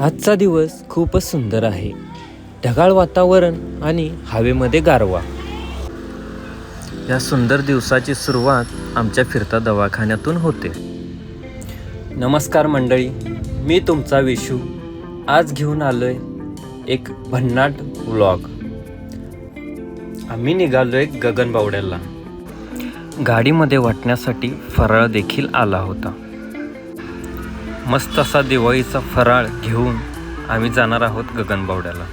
आजचा दिवस खूपच सुंदर आहे. ढगाळ वातावरण आणि हवेमध्ये गारवा. या सुंदर दिवसाची सुरुवात आमच्या फिरता दवाखान्यातून होते. नमस्कार मंडळी मी तुमचा विशू. आज घेऊन आलोय एक भन्नाट व्लॉग. आम्ही निघालोय गगनबावड्याला. गाडीमध्ये वाटण्यासाठी फराळ देखील आला होता. मस्त असा दिवाळीचा फराळ घेऊन आम्ही जाणार आहोत गगनबावड्याला.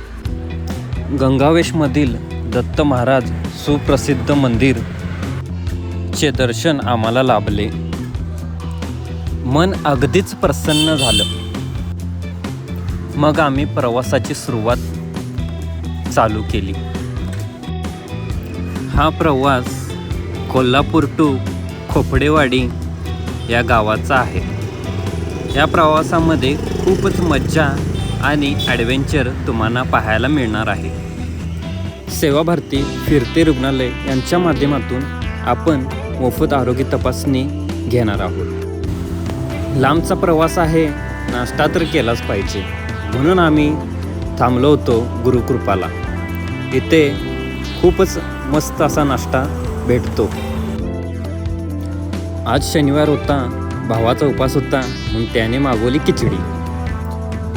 गंगावेशमधील दत्त महाराज सुप्रसिद्ध मंदिर चे दर्शन आम्हाला लाभले. मन अगदीच प्रसन्न झालं. मग आम्ही प्रवासाची सुरुवात चालू केली. हा प्रवास कोल्हापूर टू खोपडेवाडी या गावाचा आहे. या प्रवासामध्ये खूपच मज्जा आणि ॲडव्हेंचर तुम्हाला पाहायला मिळणार आहे. सेवा भारती फिरते रुग्णालय यांच्या माध्यमातून आपण मोफत आरोग्य तपासणी घेणार आहोत. लांबचा प्रवास आहे नाश्ता तर केलाच पाहिजे. म्हणून आम्ही थांबलो होतो गुरुकृपाला. इथे खूपच मस्त असा नाश्ता भेटतो. आज शनिवार होता भावाचा उपास होता मग त्याने मागवली खिचडी.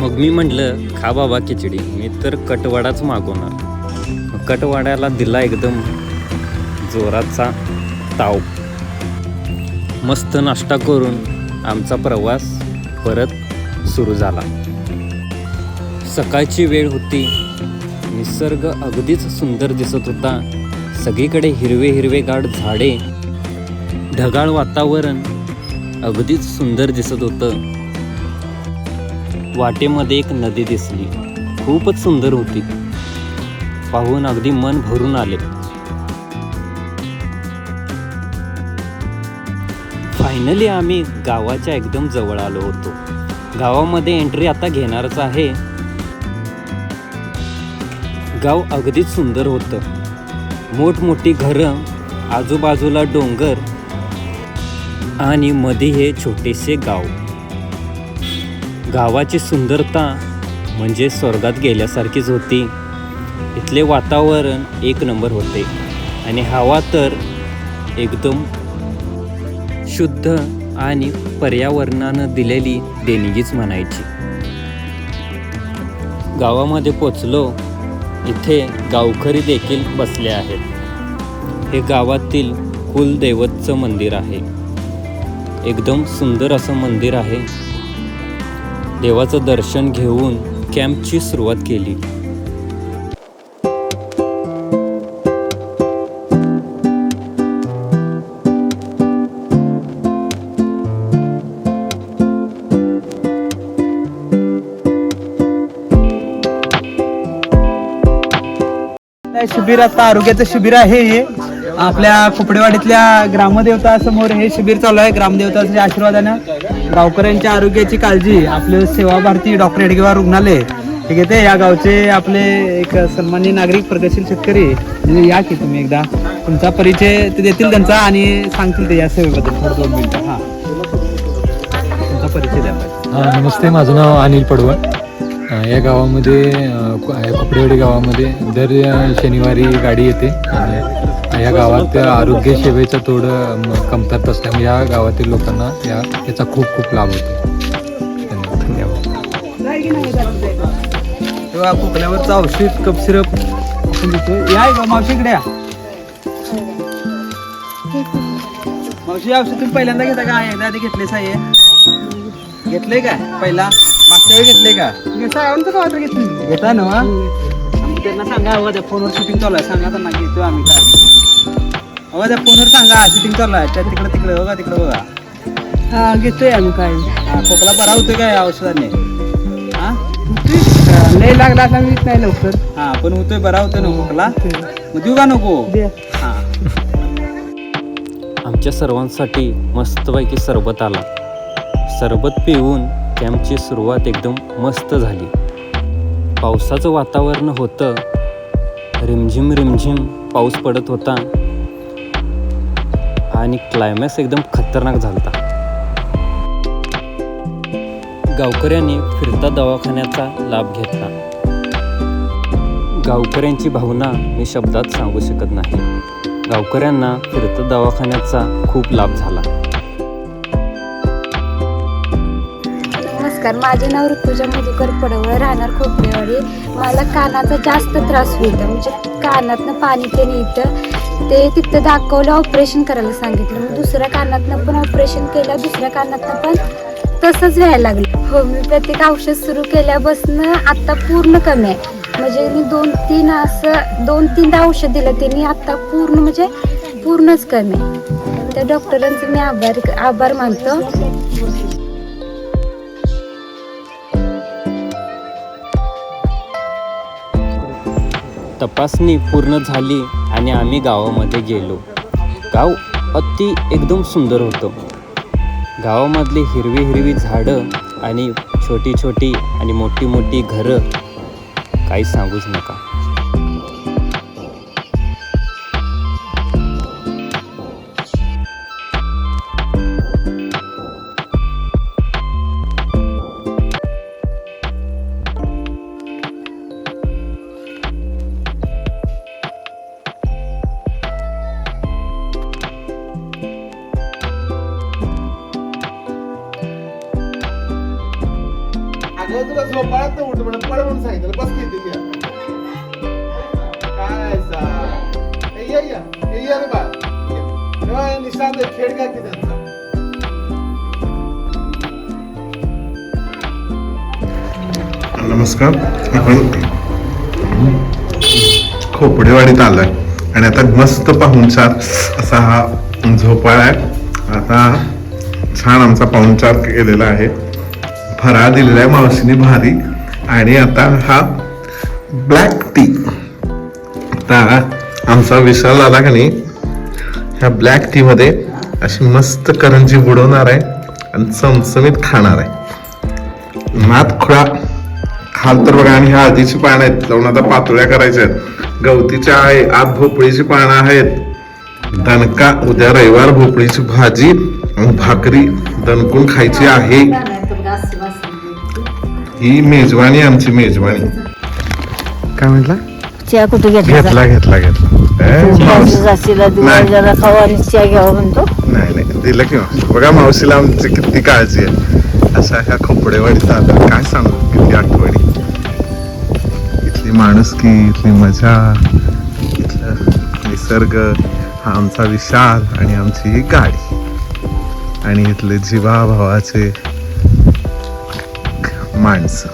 मग मी म्हटलं खा बाबा खिचडी मी तर कटवाडाच मागवणार. कटवाड्याला दिला एकदम जोराचा ताव. मस्त नाश्ता करून आमचा प्रवास परत सुरू झाला. सकाळची वेळ होती. निसर्ग अगदीच सुंदर दिसत होता. सगळीकडे हिरवे हिरवेगार झाडे ढगाळ वातावरण अगदीच सुंदर दिसत होतं. वाटेमध्ये एक नदी दिसली. खूपच सुंदर होती. पाहून अगदी मन भरून आले. फायनली आम्ही गावाच्या एकदम जवळ आलो होतो. गावामध्ये एंट्री आता घेणारच आहे. गाव अगदीच सुंदर होतं. मोठमोठी घरं आजूबाजूला डोंगर आणि मध्ये हे छोटेसे गाव. गावाची सुंदरता म्हणजे स्वर्गात गेल्यासारखीच होती. इथले वातावरण एक नंबर होते. आणि हवा तर एकदम शुद्ध आणि पर्यावरणानं दिलेली देणगीच म्हणायची. गावामध्ये पोचलो इथे गावकरी देखील बसले आहेत. हे गावातील कुलदैवतचं मंदिर आहे. एकदम सुंदर असं मंदिर आहे. देवाचं दर्शन घेऊन कॅम्पची सुरुवात केली. शिबिर आता आरोग्याचं शिबिर आहे हे. आपल्या खोपडेवाडीतल्या ग्रामदेवता समोर हे शिबिर चालू आहे. ग्रामदेवताच्या आशीर्वादानं गावकऱ्यांच्या आरोग्याची काळजी आपले सेवा भारती डॉक्टर हेडगेवार रुग्णालय हे घेते. या गावचे आपले एक सन्मान्य नागरिक प्रगतशील शेतकरी म्हणजे या की तुम्ही एकदा. तुमचा परिचय ते देतील त्यांचा आणि सांगतील ते या सेवेबद्दल. थोडं दोन मिनिटं हां. तुमचा परिचय द्या. नमस्ते माझं नाव अनिल पडवळ. या गावामध्ये अ, गावामध्ये दर शनिवारी गाडी येते. या गावात आरोग्य सेवेचं थोडं कमतरता असल्यामुळे या गावातील लोकांना या याचा खूप खूप लाभ होतो. धन्यवाद. तेव्हा खोकल्यावरचं औषध कप सिरप आपण देतो या इकडं, मावशी इकडे या. मावशी औषध तुम्ही पहिल्यांदा घेता का? एकदा आधी घेतलेच आहे घेतलंय का पहिला? मागच्या वेळी घेतलंय का? घेता ना? त्यांना सांगा फोनवर शूटिंग चालू आहे. सांगा त्यांना घेतो आम्ही काय. हवा त्या फोनवर सांगा शूटिंग चालू आहे. त्या तिकडे तिकडे बघा तिकडे बघा. हा घेतोय आम्ही काय. हा खोकला बरा होतोय का या औषधाने? हा? लय लागला असला मी नाही लवकर. हा पण होतोय बरा होतोय ना खोकला? मग देऊ का नको? दे. हा. आमच्या सर्वांसाठी मस्तपैकी सरबत आला. सरबत पिऊन कॅम्पची सुरुवात एकदम मस्त झाली. पावसाचं वातावरण होतं. रिमझिम रिमझिम पाऊस पडत होता. आणि क्लायमॅक्स एकदम खतरनाक झालता. गावकऱ्यांनी फिरता दवाखान्याचा लाभ घेतला. गावकऱ्यांची भावना मी शब्दात सांगू शकत नाही. गावकऱ्यांना फिरता दवाखान्याचा खूप लाभ झाला. नमस्कार माझे नाव ऋतुजा मधुकर पडवळ राहणार खोपरेवाडी. मला कानाचा जास्त त्रास होईल म्हणजे कानातनं पाणी ते येतं. ते तिथं दाखवलं ऑपरेशन करायला सांगितलं. मग दुसऱ्या कानातनं पण ऑपरेशन केलं दुसऱ्या कानातनं पण तसंच व्हायला लागलं. होमिओपॅथिक औषध सुरू केल्यापासून आता पूर्ण कमी आहे. म्हणजे मी दोन तीन असं दोन तीनदा औषध दिलं त्यांनी आता पूर्ण म्हणजे पूर्णच कमी आहे. त्या डॉक्टरांचे मी आभार आभार मानतो. तपासणी पूर्ण झाली आणि आम्ही गावामध्ये गेलो. गाव अति एकदम सुंदर होतं. गावामधली हिरवी हिरवी झाडं आणि छोटी छोटी आणि मोठी मोठी घरं काही सांगूच नका. अगं तुला झोपाळत उठ म्हणून पळवून सांगितलं. बस किती घ्या काय सा ये या. हे ये रे बाळ. निशांत खेळ घ्या की त्यांचा. नमस्कार. आपण खोपडेवाडीत आलोय. आणि आता मस्त पाहुणचार असा हा झोपाळा आहे. आता छान आमचा पाहुणचार केलेला आहे. फराळ दिलेला आहे मावशीने भारी. आणि आता हा ब्लॅक टी आता आमचा विशाल आला का नाही? ह्या ब्लॅक टीमध्ये अशी मस्त करंजी बुडवणार आहे आणि चमचमीत खाणार आहे. नात खुळा. खाल तर बघा आणि ह्या हळदीची पानं आहेत. जाऊन आता पातोळ्या करायच्या आहेत. गवतीच्या आहे आत भोपळीची पानं आहेत. दणका उद्या रविवार भोपळीची भाजी आणि भाकरी दणकून खायची आहे. ही मेजवानी आमची मेजवानी. काय म्हटलं? चहा कुठे घेतला घेतला घेतला घेतला. ए, मावशी- जाशीला दिवा नाही. जरा खावा आणि चहा घ्यावा म्हणतो. नाही नाही दिलं की मावशी. बघा मावशीला आमची किती काळजी आहे. अशा ह्या खोपडेवाडीत आलं काय सांगू? किती आठवणी. इथली माणुसकी इथली मजा इथलं निसर्ग हा आमचा विशाल आणि आमची ही गाडी. आणि इथले जीवाभावाचे माणसं.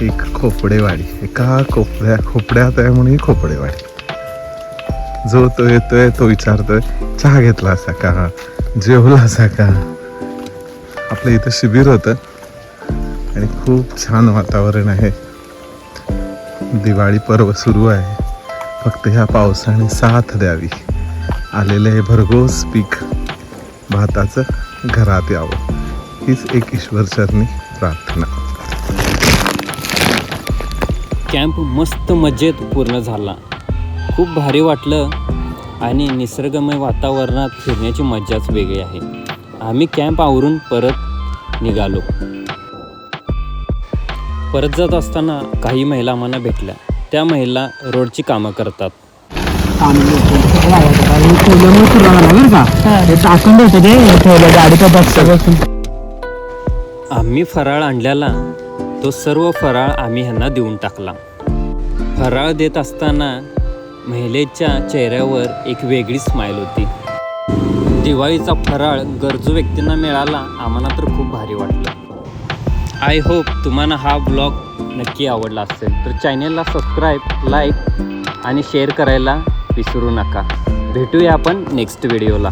एक खोपडेवाडी. एका खोपड्या खोपड्यात आहे म्हणून ही खोपडेवाडी. जो तो येतोय तो विचारतोय चहा घेतला असा का? जेवला असा का? आपलं इथं शिबिर होतं. आणि खूप छान वातावरण आहे. दिवाळी पर्व सुरू आहे. फक्त ह्या पावसाने साथ द्यावी. आलेलं हे भरघोस पीक. भाताचं घरात यावं. हीच एक ईश्वरचरणी प्रार्थना. कॅम्प मस्त मजेत पूर्ण झाला. खूप भारी वाटलं आणि निसर्गमय वातावरणात फिरण्याची मजाच वेगळी आहे. आम्ही कॅम्प आवरून परत निघालो. परत जात असताना काही महिला आम्हाला भेटल्या. त्या महिला रोडची कामं करतात. हे. टाकून ठेवतं आम्ही फराळ आणल्याला तो सर्व फराळ आम्ही ह्यांना देऊन टाकला. फराळ देत असताना महिलेच्या चेहऱ्यावर एक वेगळी स्माईल होती. दिवाळीचा फराळ गरजू व्यक्तींना मिळाला आम्हाला तर खूप भारी वाटलं. आय होप तुम्हाला हा ब्लॉग नक्की आवडला असेल. तर चॅनेलला सबस्क्राईब लाईक आणि शेअर करायला विसरू नका. भेटूया आपण नेक्स्ट व्हिडिओला